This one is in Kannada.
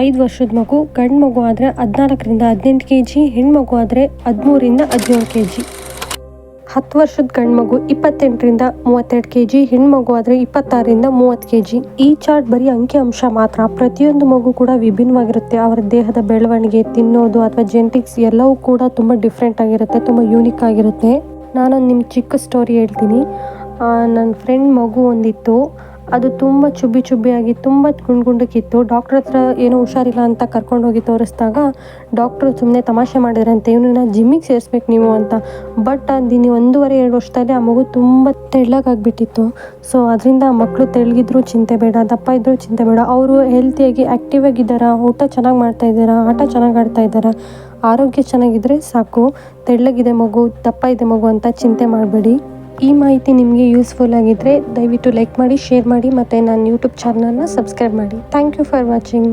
ಐದು ವರ್ಷದ ಮಗು, ಗಂಡು ಮಗು ಆದರೆ ಹದಿನಾಲ್ಕರಿಂದ ಹದಿನೆಂಟು ಕೆ ಜಿ ಹೆಣ್ಮಗು ಆದರೆ ಹದಿಮೂರಿಂದ ಹದಿನೇಳು ಕೆ ಜಿ ಹತ್ತು ವರ್ಷದ ಗಂಡು ಮಗು ಇಪ್ಪತ್ತೆಂಟರಿಂದ ಮೂವತ್ತೆರಡು ಕೆ ಜಿ ಹೆಣ್ಮಗು ಆದರೆ ಇಪ್ಪತ್ತಾರರಿಂದ ಮೂವತ್ತು ಕೆ ಜಿ ಈ ಚಾರ್ಟ್ ಬರೀ ಅಂಕಿಅಂಶ ಮಾತ್ರ. ಪ್ರತಿಯೊಂದು ಮಗು ಕೂಡ ವಿಭಿನ್ನವಾಗಿರುತ್ತೆ. ಅವರ ದೇಹದ ಬೆಳವಣಿಗೆ, ತಿನ್ನೋದು ಅಥವಾ ಜೆನೆಟಿಕ್ಸ್ ಎಲ್ಲವೂ ಕೂಡ ತುಂಬ ಡಿಫ್ರೆಂಟ್ ಆಗಿರುತ್ತೆ, ತುಂಬ ಯೂನಿಕ್ ಆಗಿರುತ್ತೆ. ನಾನೊಂದು ನಿಮ್ಮ ಚಿಕ್ಕ ಸ್ಟೋರಿ ಹೇಳ್ತೀನಿ. ನನ್ನ ಫ್ರೆಂಡ್ ಮಗು ಒಂದಿತ್ತು. ಅದು ತುಂಬ ಚುಬ್ಬಿ ಚುಬ್ಬಿಯಾಗಿ ತುಂಬ ಗುಂಡು ಗುಂಡಕ್ಕಿತ್ತು ಡಾಕ್ಟ್ರ್ ಹತ್ರ ಏನೋ ಹುಷಾರಿಲ್ಲ ಅಂತ ಕರ್ಕೊಂಡು ಹೋಗಿ ತೋರಿಸಿದಾಗ ಡಾಕ್ಟ್ರು ಸುಮ್ಮನೆ ತಮಾಷೆ ಮಾಡಿದ್ರಂತೆ, ಇವನನ್ನ ಜಿಮ್ಮಿಗೆ ಸೇರಿಸ್ಬೇಕು ನೀವು ಅಂತ. ಬಟ್ ದಿನ ಒಂದೂವರೆ, ಎರಡು ವರ್ಷದಲ್ಲಿ ಆ ಮಗು ತುಂಬ ತೆಳ್ಳಗಾಗ್ಬಿಟ್ಟಿತ್ತು. ಸೊ ಅದರಿಂದ ಮಕ್ಕಳು ತೆಳ್ಳಗಿದ್ರು ಚಿಂತೆ ಬೇಡ, ದಪ್ಪ ಇದ್ದರೂ ಚಿಂತೆ ಬೇಡ. ಅವರು ಹೆಲ್ತಿಯಾಗಿ ಆ್ಯಕ್ಟಿವ್ ಆಗಿದ್ದಾರಾ, ಊಟ ಚೆನ್ನಾಗಿ ಮಾಡ್ತಾ ಇದ್ದಾರಾ, ಆಟ ಚೆನ್ನಾಗಿ ಆಡ್ತಾ ಇದ್ದಾರಾ, ಆರೋಗ್ಯ ಚೆನ್ನಾಗಿದ್ದರೆ ಸಾಕು. ತೆಳ್ಳಗಿದೆ ಮಗು, ದಪ್ಪ ಇದೆ ಮಗು ಅಂತ ಚಿಂತೆ ಮಾಡಬೇಡಿ. ಈ ಮಾಹಿತಿ ನಿಮಗೆ ಯೂಸ್ಫುಲ್ ಆಗಿದ್ದರೆ ದಯವಿಟ್ಟು ಲೈಕ್ ಮಾಡಿ ಶೇರ್ ಮಾಡಿ ಮತ್ತು ನನ್ನ ಯೂಟ್ಯೂಬ್ ಚಾನಲ್ನ ಸಬ್ಸ್ಕ್ರೈಬ್ ಮಾಡಿ. Thank you for watching